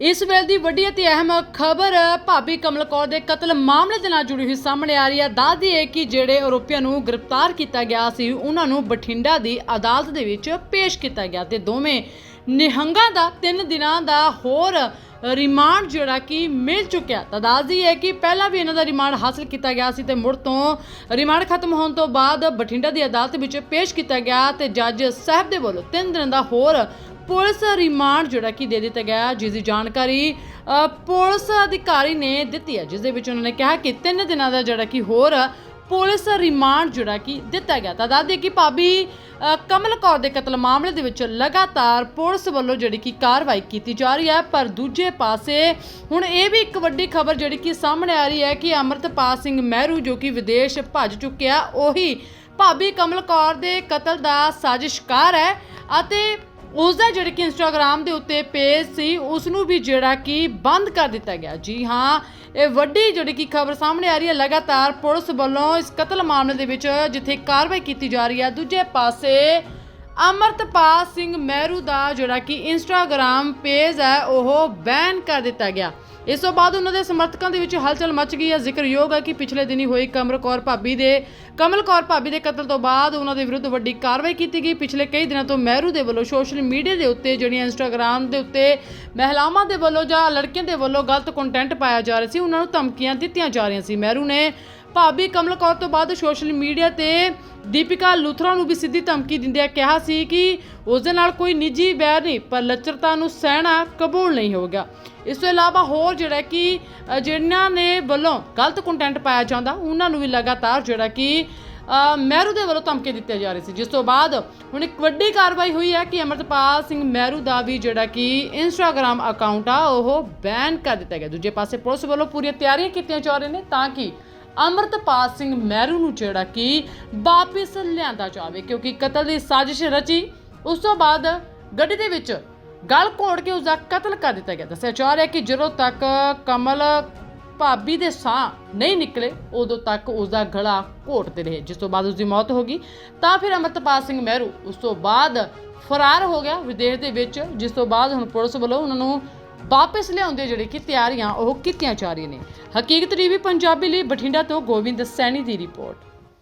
ਇਸ ਵੇਲੇ ਦੀ ਵੱਡੀ ਅਤੇ ਅਹਿਮ ਖਬਰ, ਭਾਬੀ ਕਮਲ ਕੌਰ ਦੇ ਕਤਲ ਮਾਮਲੇ ਦੇ ਨਾਲ ਜੁੜੀ ਹੋਈ ਸਾਹਮਣੇ ਆ ਰਹੀ ਹੈ। ਦੱਸਦੀ ਹੈ ਕਿ ਜਿਹੜੇ ਆਰੋਪੀਆਂ ਨੂੰ ਗ੍ਰਿਫਤਾਰ ਕੀਤਾ ਗਿਆ ਸੀ, ਉਹਨਾਂ ਨੂੰ ਬਠਿੰਡਾ ਦੀ ਅਦਾਲਤ ਦੇ ਵਿੱਚ ਪੇਸ਼ ਕੀਤਾ ਗਿਆ ਤੇ ਦੋਵੇਂ ਨਿਹੰਗਾਂ ਦਾ 3 ਦਿਨਾਂ ਦਾ ਹੋਰ ਰਿਮਾਂਡ ਜਿਹੜਾ ਕਿ ਮਿਲ ਚੁੱਕਿਆ। ਤਾਂ ਦੱਸਦੀ ਹੈ ਕਿ ਪਹਿਲਾਂ ਵੀ ਇਹਨਾਂ ਦਾ ਰਿਮਾਂਡ ਹਾਸਲ ਕੀਤਾ ਗਿਆ ਸੀ ਤੇ ਮੁੜ ਤੋਂ ਰਿਮਾਂਡ ਖਤਮ ਹੋਣ ਤੋਂ ਬਾਅਦ ਬਠਿੰਡਾ ਦੀ ਅਦਾਲਤ ਵਿੱਚ ਪੇਸ਼ ਕੀਤਾ ਗਿਆ ਤੇ ਜੱਜ ਸਾਹਿਬ ਦੇ ਵੱਲੋਂ 3 ਦਿਨਾਂ ਦਾ ਹੋਰ ਪੁਲਿਸ ਰਿਮਾਂਡ ਜਿਹੜਾ ਕਿ ਦੇ ਦਿੱਤਾ ਗਿਆ, ਜਿਸ ਦੀ ਜਾਣਕਾਰੀ ਪੁਲਿਸ ਅਧਿਕਾਰੀ ਨੇ ਦਿੱਤੀ ਹੈ, ਜਿਸ ਦੇ ਵਿੱਚ ਉਹਨਾਂ ਨੇ ਕਿਹਾ ਕਿ 3 ਦਿਨਾਂ ਦਾ ਜਿਹੜਾ ਕਿ ਹੋਰ ਪੁਲਿਸ ਰਿਮਾਂਡ ਜਿਹੜਾ ਕਿ ਦਿੱਤਾ ਗਿਆ। ਤਾਂ ਦੱਸਦੇ ਕਿ ਭਾਬੀ ਕਮਲ ਕੌਰ ਦੇ ਕਤਲ ਮਾਮਲੇ ਦੇ ਵਿੱਚ ਲਗਾਤਾਰ ਪੁਲਿਸ ਵੱਲੋਂ ਜਿਹੜੀ ਕਿ ਕਾਰਵਾਈ ਕੀਤੀ ਜਾ ਰਹੀ ਹੈ, ਪਰ ਦੂਜੇ ਪਾਸੇ ਹੁਣ ਇਹ ਵੀ ਇੱਕ ਵੱਡੀ ਖਬਰ ਜਿਹੜੀ ਕਿ ਸਾਹਮਣੇ ਆ ਰਹੀ ਹੈ ਕਿ ਅਮਰਤਪਾਲ ਸਿੰਘ ਮਹਿਰੂ ਜੋ ਕਿ ਵਿਦੇਸ਼ ਭੱਜ ਚੁੱਕਿਆ, ਉਹੀ ਭਾਬੀ ਕਮਲ ਕੌਰ ਦੇ ਕਤਲ ਦਾ ਸਾਜ਼ਿਸ਼ਕਾਰ ਹੈ ਅਤੇ ਉਸ ਦਾ ਜਿਹੜਾ ਕਿ ਇੰਸਟਾਗ੍ਰam ਦੇ ਉੱਤੇ ਪੇਜ ਸੀ ਉਸ ਨੂੰ ਵੀ ਜਿਹੜਾ ਕਿ ਬੰਦ ਕਰ ਦਿੱਤਾ ਗਿਆ। ਜੀ ਹਾਂ, ਇਹ ਵੱਡੀ ਜਿਹੜੀ ਕਿ ਖਬਰ ਸਾਹਮਣੇ ਆ ਰਹੀ ਹੈ, ਲਗਾਤਾਰ ਪੁਲਿਸ ਵੱਲੋਂ ਇਸ ਕਤਲ ਮਾਮਲੇ ਦੇ ਵਿੱਚ ਜਿੱਥੇ ਕਾਰਵਾਈ ਕੀਤੀ ਜਾ ਰਹੀ ਹੈ, ਦੂਜੇ ਪਾਸੇ ਅਮਰਤਪਾਲ ਸਿੰਘ ਮਹਿਰੂ ਦਾ ਜਿਹੜਾ ਕਿ ਇੰਸਟਾਗ੍ਰam ਪੇਜ ਹੈ, ਉਹ ਬੈਨ ਕਰ ਦਿੱਤਾ ਗਿਆ। ਇਸ ਤੋਂ ਬਾਅਦ ਉਹਨਾਂ ਦੇ ਸਮਰਥਕਾਂ ਦੇ ਵਿੱਚ ਹਲਚਲ ਮਚ ਗਈ ਹੈ। ਜ਼ਿਕਰਯੋਗ ਹੈ ਕਿ ਪਿਛਲੇ ਦਿਨੀ ਹੋਈ ਕਮਲ ਕੌਰ ਭਾਬੀ ਦੇ, ਕਮਲ ਕੌਰ ਭਾਬੀ ਦੇ ਕਤਲ ਤੋਂ ਬਾਅਦ ਉਹਨਾਂ ਦੇ ਵਿਰੁੱਧ ਵੱਡੀ ਕਾਰਵਾਈ ਕੀਤੀ ਗਈ। ਪਿਛਲੇ ਕਈ ਦਿਨਾਂ ਤੋਂ ਮਹਿਰੂ ਦੇ ਵੱਲੋਂ ਸੋਸ਼ਲ ਮੀਡੀਆ ਦੇ ਉੱਤੇ ਜਿਹੜੀਆਂ ਇੰਸਟਾਗ੍ਰam ਦੇ ਉੱਤੇ ਮਹਿਲਾਵਾਂ ਦੇ ਵੱਲੋਂ ਜਾਂ ਲੜਕੀਆਂ ਦੇ ਵੱਲੋਂ ਗਲਤ ਕੰਟੈਂਟ ਪਾਇਆ ਜਾ ਰਿਹਾ ਸੀ, ਉਹਨਾਂ ਨੂੰ ਧਮਕੀਆਂ ਦਿੱਤੀਆਂ ਜਾ ਰਹੀਆਂ ਸੀ। ਮਹਿਰੂ ਨੇ ਭਾਬੀ ਕਮਲ ਕੌਰ ਤੋਂ ਬਾਅਦ ਸੋਸ਼ਲ ਮੀਡੀਆ ਤੇ ਦੀਪਿਕਾ ਲੂਥਰਾ ਨੂੰ ਵੀ ਸਿੱਧੀ ਧਮਕੀ ਦਿੰਦਿਆਂ ਕਿਹਾ ਸੀ ਕਿ ਉਸ ਦੇ ਨਾਲ ਕੋਈ ਨਿੱਜੀ ਬੈਰ ਨਹੀਂ ਪਰ ਲੱਚਰਤਾ ਨੂੰ ਸਹਿਣਾ ਕਬੂਲ ਨਹੀਂ ਹੋਵੇਗਾ ਇਸ ਤੋਂ ਇਲਾਵਾ ਹੋਰ ਜਿਹੜਾ ਕਿ ਅ, ਜਿਨ੍ਹਾਂ ਨੇ ਵੱਲੋਂ ਗਲਤ ਕੰਟੈਂਟ ਪਾਇਆ ਜਾਂਦਾ ਉਹਨਾਂ ਨੂੰ ਵੀ ਲਗਾਤਾਰ ਜਿਹੜਾ ਕਿ ਮਹਿਰੂ ਦੇ ਵੱਲੋਂ ਧਮਕੀ ਦਿੱਤੇ ਜਾ ਰਹੇ ਸੀ। ਜਿਸ ਤੋਂ ਬਾਅਦ ਹੁਣ ਇੱਕ ਵੱਡੀ ਕਾਰਵਾਈ ਹੋਈ ਹੈ ਕਿ ਅਮਰਤਪਾਲ ਸਿੰਘ ਮਹਿਰੂ ਦਾ ਵੀ ਜਿਹੜਾ ਕਿ ਇੰਸਟਾਗ੍ਰam ਅਕਾਊਂਟ ਆ ਉਹ ਬੈਨ ਕਰ ਦਿੱਤਾ ਗਿਆ। ਦੂਜੇ ਪਾਸੇ ਪੁਲਿਸ ਵੱਲੋਂ ਪੂਰੀਆਂ ਤਿਆਰੀਆਂ ਕੀਤੀਆਂ ਜਾ ਰਹੀਆਂ ਨੇ ਤਾਂ ਕਿ ਅਮਰਤਪਾਲ ਸਿੰਘ ਮਹਿਰੂ ਨੂੰ ਜਿਹੜਾ ਕਿ ਵਾਪਿਸ ਲਿਆਂਦਾ ਜਾਵੇ, ਕਿਉਂਕਿ ਕਤਲ ਦੀ ਸਾਜ਼ਿਸ਼ ਰਚੀ। ਉਸ ਤੋਂ ਬਾਅਦ ਗੱਡੀ ਦੇ ਵਿੱਚ ਗਲ ਘੋੜ ਕੇ ਉਸ ਦਾ ਕਤਲ ਕਰ ਦਿੱਤਾ ਗਿਆ। ਦੱਸਿਆ ਜਾ ਰਿਹਾ ਕਿ ਜਦੋਂ ਤੱਕ ਕਮਲ ਭਾਬੀ ਦੇ ਸਾਹ ਨਹੀਂ ਨਿਕਲੇ, ਉਦੋਂ ਤੱਕ ਉਸ ਦਾ ਗਲਾ ਘੋਟਦੇ ਰਹੇ। ਜਿਸ ਤੋਂ ਬਾਅਦ ਉਸ ਦੀ ਮੌਤ ਹੋ ਗਈ, ਤਾਂ ਫਿਰ ਅਮਰਤਪਾਲ ਸਿੰਘ ਮਹਿਰੂ ਉਸ ਤੋਂ ਬਾਅਦ ਫਰਾਰ ਹੋ ਗਿਆ ਵਿਦੇਸ਼ ਦੇ ਵਿੱਚ, ਜਿਸ ਤੋਂ ਬਾਅਦ ਹੁਣ ਪੁਲਿਸ ਵੱਲੋਂ ਉਹਨਾਂ ਨੂੰ ਵਾਪਸ ਲਿਆਉਂਦੇ ਜਿਹੜੇ ਕਿ ਤਿਆਰੀਆਂ ਉਹ ਕੀਤੀਆਂ ਜਾ ਰਹੀਆਂ ਨੇ। ਹਕੀਕਤ ਟੀਵੀ ਪੰਜਾਬੀ ਲਈ ਬਠਿੰਡਾ ਤੋਂ ਗੋਬਿੰਦ ਸੈਣੀ ਦੀ ਰਿਪੋਰਟ।